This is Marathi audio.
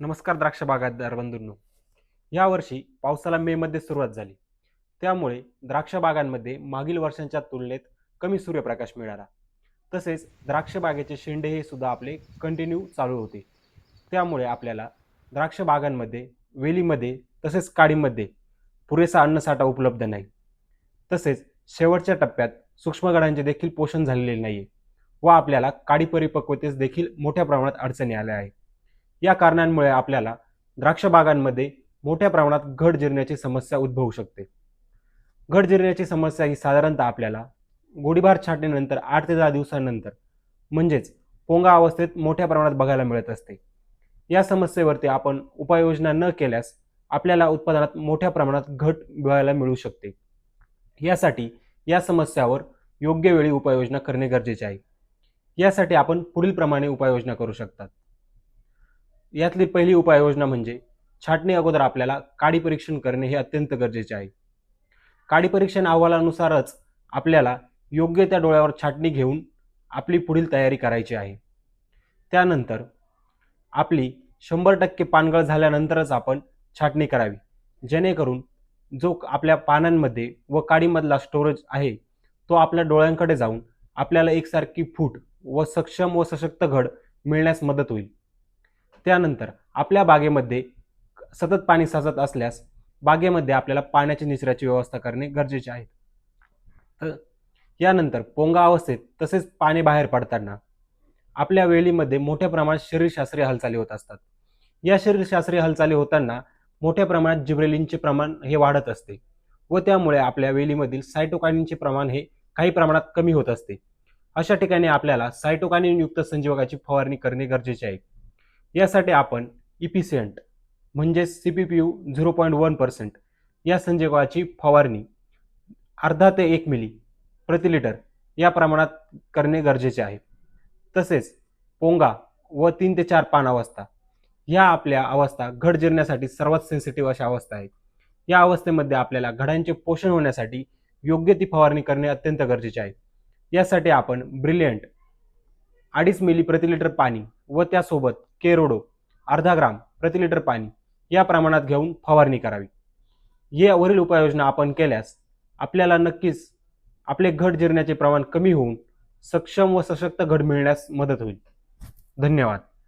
नमस्कार द्राक्ष बागायतदार बंधूंनो. यावर्षी पावसाला मेमध्ये सुरुवात झाली. त्यामुळे द्राक्ष बागांमध्ये मागील वर्षांच्या तुलनेत कमी सूर्यप्रकाश मिळाला. तसेच द्राक्ष बागेचे शेंडे हे सुद्धा आपले कंटिन्यू चालू होते. त्यामुळे आपल्याला द्राक्ष बागांमध्ये वेलीमध्ये तसेच काडीमध्ये पुरेसा अन्नसाठा उपलब्ध नाही. तसेच शेवटच्या टप्प्यात सूक्ष्मगडांचे देखील पोषण झालेले नाही व आपल्याला काडी परिपक्वतेस देखील मोठ्या प्रमाणात अडचणी आल्या आहेत. या कारणांमुळे आपल्याला द्राक्ष बागांमध्ये मोठ्या प्रमाणात घड जिरण्याची समस्या उद्भवू शकते. घड जिरण्याची समस्या ही साधारणतः आपल्याला गोडीभार छाटणीनंतर आठ ते दहा दिवसांनंतर म्हणजेच पोंगा अवस्थेत मोठ्या प्रमाणात बघायला मिळत असते. या समस्येवरती आपण उपाययोजना न केल्यास आपल्याला उत्पादनात मोठ्या प्रमाणात घट बघायला मिळू शकते. यासाठी या समस्यावर योग्य वेळी उपाययोजना करणे गरजेचे आहे. यासाठी आपण पुढील प्रमाणे उपाययोजना करू शकतात. यातली पहिली उपाययोजना म्हणजे छाटणी अगोदर आपल्याला काडी परीक्षण करणे हे अत्यंत गरजेचे आहे. काडी परीक्षण अहवालानुसारच आपल्याला योग्य त्या डोळ्यावर छाटणी घेऊन आपली पुढील तयारी करायची आहे. त्यानंतर आपली शंभर टक्के पानगळ झाल्यानंतरच आपण छाटणी करावी. जेणेकरून जो आपल्या पानांमध्ये व काडीमधला स्टोरेज आहे तो आपल्या डोळ्यांकडे जाऊन आपल्याला एकसारखी फूट व सक्षम व सशक्त घड मिळण्यास मदत होईल. त्यानंतर आपल्या बागेमध्ये सतत पाणी साचत असल्यास बागेमध्ये आपल्याला पाण्याच्या निचऱ्याची व्यवस्था करणे गरजेचे आहे. तर यानंतर पोंगा अवस्थेत तसेच पाणी बाहेर पडताना आपल्या वेलीमध्ये मोठ्या प्रमाणात शरीरशास्त्रीय हालचाली होत असतात. या शरीरशास्त्रीय हालचाली होताना मोठ्या प्रमाणात जिब्रेलिनचे प्रमाण हे वाढत असते व त्यामुळे आपल्या वेलीमधील सायटोकानिनचे प्रमाण हे काही प्रमाणात कमी होत असते. अशा ठिकाणी आपल्याला सायटोकानिन युक्त संजीवकाची फवारणी करणे गरजेचे आहे. यासाठी आपण इपिसेंट म्हणजेच C P P U zero point one percent या संजीवकाची फवारणी अर्धा ते एक मिली प्रति लिटर या प्रमाणात करणे गरजेचे आहे. तसेच पोंगा व तीन ते चार पान अवस्था ह्या आपल्या अवस्था घड जिरण्यासाठी सर्वात सेन्सिटिव्ह अशा अवस्था आहेत. या अवस्थेमध्ये आपल्याला घडांचे पोषण होण्यासाठी योग्य ती फवारणी करणे अत्यंत गरजेचे आहे. यासाठी आपण ब्रिलियंट अडीच मिली प्रति लिटर पाणी व त्यासोबत केरोडो अर्धा ग्राम प्रति लिटर पाणी या प्रमाणात घेऊन फवारणी करावी. यावरील उपाययोजना आपण केल्यास आपल्याला नक्कीच आपले घट जिरण्याचे प्रमाण कमी होऊन सक्षम व सशक्त घड मिळण्यास मदत होईल. धन्यवाद.